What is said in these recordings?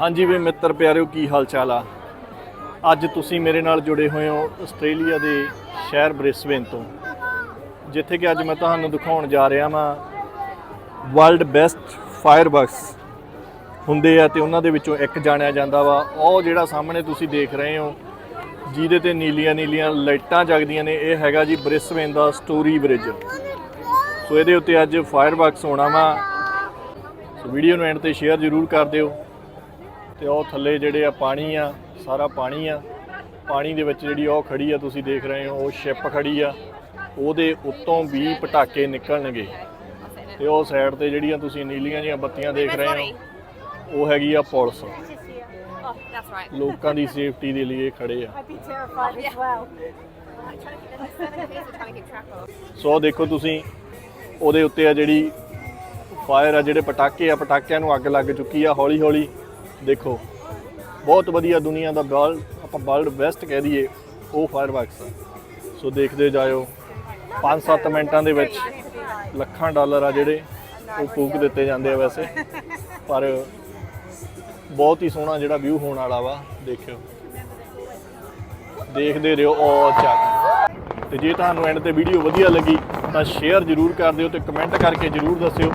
ਹਾਂਜੀ ਵੀ ਮਿੱਤਰ ਪਿਆਰਿਓ, ਕੀ ਹਾਲ ਚਾਲ ਆ? ਅੱਜ ਤੁਸੀਂ ਮੇਰੇ ਨਾਲ ਜੁੜੇ ਹੋਏ ਹੋ ਆਸਟ੍ਰੇਲੀਆ ਦੇ ਸ਼ਹਿਰ ਬ੍ਰਿਸਬੇਨ ਤੋਂ, ਜਿੱਥੇ ਕਿ ਅੱਜ ਮੈਂ ਤੁਹਾਨੂੰ ਦਿਖਾਉਣ ਜਾ ਰਿਹਾ ਵਾਂ ਵਰਲਡ ਬੈਸਟ ਫਾਇਰਵਰਕਸ ਹੁੰਦੇ ਆ ਤੇ ਉਹਨਾਂ ਦੇ ਵਿੱਚੋਂ ਇੱਕ ਜਾਣਿਆ ਜਾਂਦਾ ਵਾ। ਉਹ ਜਿਹੜਾ ਸਾਹਮਣੇ ਤੁਸੀਂ ਦੇਖ ਰਹੇ ਹੋ, ਜਿਹਦੇ ਤੇ ਨੀਲੀਆਂ ਨੀਲੀਆਂ ਲਾਈਟਾਂ ਜਗਦੀਆਂ ਨੇ, ਇਹ ਹੈਗਾ ਜੀ ਬ੍ਰਿਸਬੇਨ ਦਾ ਸਟੋਰੀ ਬ੍ਰਿਜ। ਸੋ ਇਹਦੇ ਉੱਤੇ ਅੱਜ ਫਾਇਰਬਾਕਸ ਹੋਣਾ ਵਾ। ਸੋ ਵੀਡੀਓ ਨੂੰ ਐਂਡ ਤੇ ਸ਼ੇਅਰ ਜ਼ਰੂਰ ਕਰ ਦਿਓ। ਤੇ ਉਹ ਥੱਲੇ ਜਿਹੜੇ ਆ ਪਾਣੀ ਆ ਸਾਰਾ ਪਾਣੀ ਆ। ਪਾਣੀ ਦੇ ਵਿੱਚ ਜਿਹੜੀ ਉਹ ਖੜੀ ਆ ਤੁਸੀਂ ਦੇਖ ਰਹੇ ਹੋ ਉਹ ਸ਼ਿਪ ਖੜੀ ਆ। ਉਹਦੇ ਉੱਤੋਂ ਵੀ ਪਟਾਕੇ ਨਿਕਲਣਗੇ। ਤੇ ਉਹ ਸਾਈਡ ਤੇ ਜਿਹੜੀਆਂ ਤੁਸੀਂ ਨੀਲੀਆਂ ਜੀਆਂ ਬੱਤੀਆਂ ਦੇਖ ਰਹੇ ਹੋ ਉਹ ਹੈਗੀ ਆ ਪੁਲਿਸ. ਲੋਕਾਂ ਦੀ ਸੇਫਟੀ ਦੇ ਲਈ ਖੜੇ ਆ. ਸੋ ਦੇਖੋ ਤੁਸੀਂ ਉਹਦੇ ਉੱਤੇ ਆ ਜਿਹੜੀ ਫਾਇਰ ਆ ਜਿਹੜੇ ਪਟਾਕੇ ਆ ਪਟਾਕਿਆਂ ਨੂੰ ਅੱਗ ਲੱਗ ਚੁੱਕੀ ਆ ਹੌਲੀ ਹੌਲੀ ਦੇਖੋ, ਬਹੁਤ ਵਧੀਆ ਦੁਨੀਆ ਦਾ ਵਰਲਡ ਆਪਾਂ ਵਰਲਡ ਬੈਸਟ ਕਹਿ ਦਈਏ, ਉਹ ਫਾਇਰਵਰਕਸ ਆ। ਸੋ ਦੇਖਦੇ ਜਾਇਓ 5-7 ਮਿੰਟਾਂ ਦੇ ਵਿੱਚ ਲੱਖਾਂ ਡਾਲਰ ਆ ਜਿਹੜੇ ਉਹ ਫੂਕ ਦਿੱਤੇ ਜਾਂਦੇ ਆ ਵੈਸੇ। ਪਰ ਬਹੁਤ ਹੀ ਸੋਹਣਾ ਜਿਹੜਾ ਵਿਊ ਹੋਣ ਵਾਲਾ ਵਾ, ਦੇਖਿਓ। ਦੇਖਦੇ ਰਹੋ, ਉਹ ਚੱਕ। ਤੇ ਜੇ ਤੁਹਾਨੂੰ ਐਂਡ ਤੇ ਵੀਡੀਓ ਵਧੀਆ ਲੱਗੀ, ਤਾਂ ਸ਼ੇਅਰ ਜ਼ਰੂਰ ਕਰ ਦਿਓ ਤੇ ਕਮੈਂਟ ਕਰਕੇ ਜ਼ਰੂਰ ਦੱਸਿਓ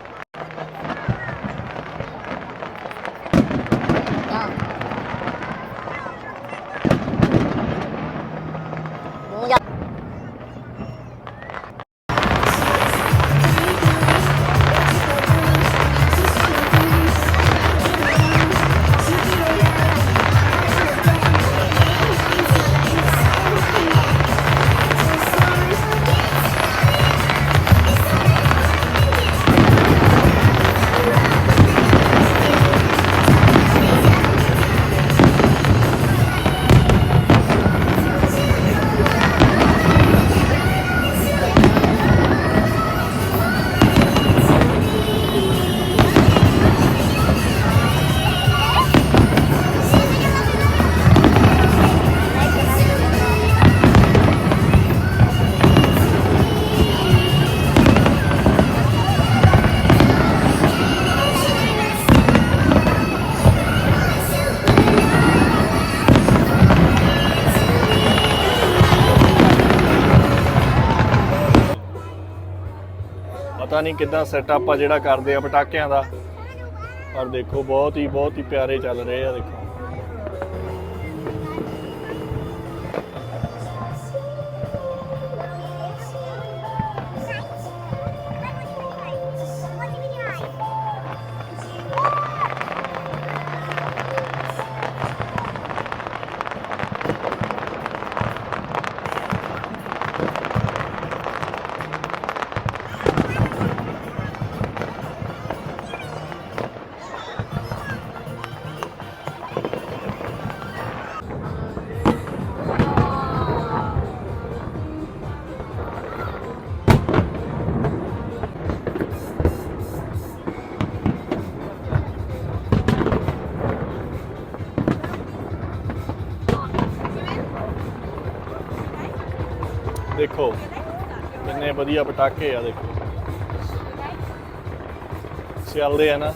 ਪਤਾ ਨਹੀਂ ਕਿੱਦਾਂ ਸੈਟਅਪ ਆ ਜਿਹੜਾ ਕਰਦੇ ਆ ਪਟਾਕਿਆਂ ਦਾ। ਪਰ ਦੇਖੋ, ਬਹੁਤ ਹੀ ਬਹੁਤ ਹੀ ਪਿਆਰੇ ਚੱਲ ਰਹੇ ਆ, ਦੇਖੋ। ਦੇਖੋ ਕਿੰਨੇ ਵਧੀਆ ਪਟਾਕੇ ਆ ਦੇਖੋ। ਸਿਆਲਦੇ ਆ ਨਾ।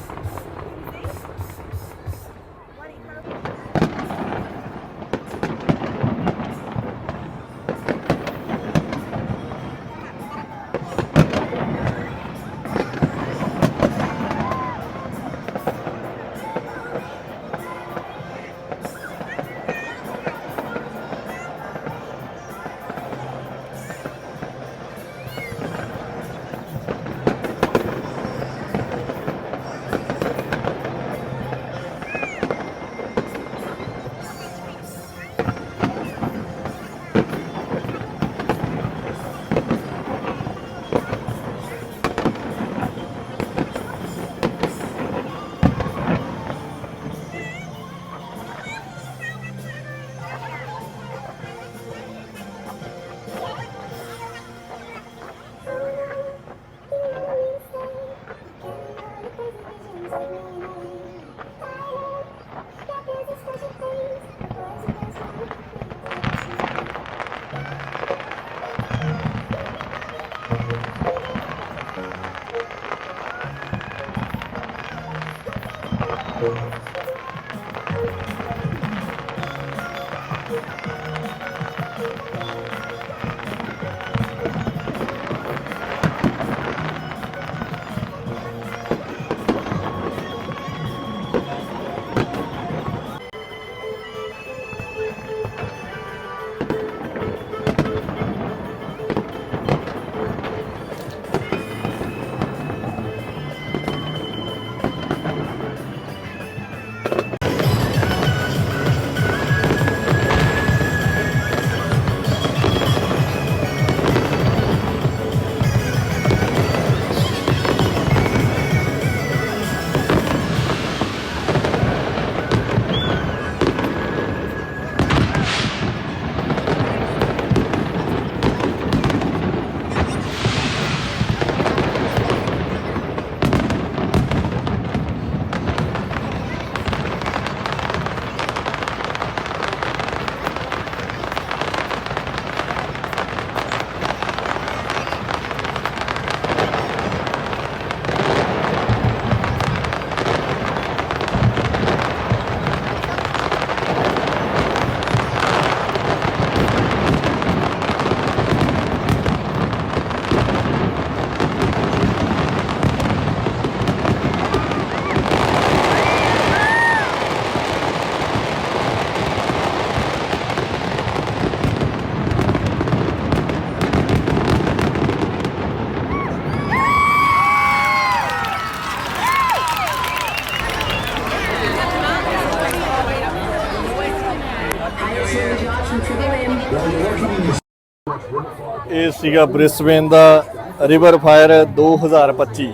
ਇਹ ਸੀਗਾ ਬ੍ਰਿਸਬੇਨ ਦਾ ਰਿਵਰ ਫਾਇਰ 2025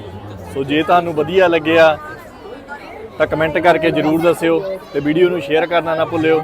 ਸੋ ਜੇ ਤੁਹਾਨੂੰ ਵਧੀਆ ਲੱਗਿਆ ਤਾਂ ਕਮੈਂਟ ਕਰਕੇ ਜਰੂਰ ਦੱਸਿਓ ਤੇ ਵੀਡੀਓ ਨੂੰ ਸ਼ੇਅਰ ਕਰਨਾ ਨਾ ਭੁੱਲਿਓ।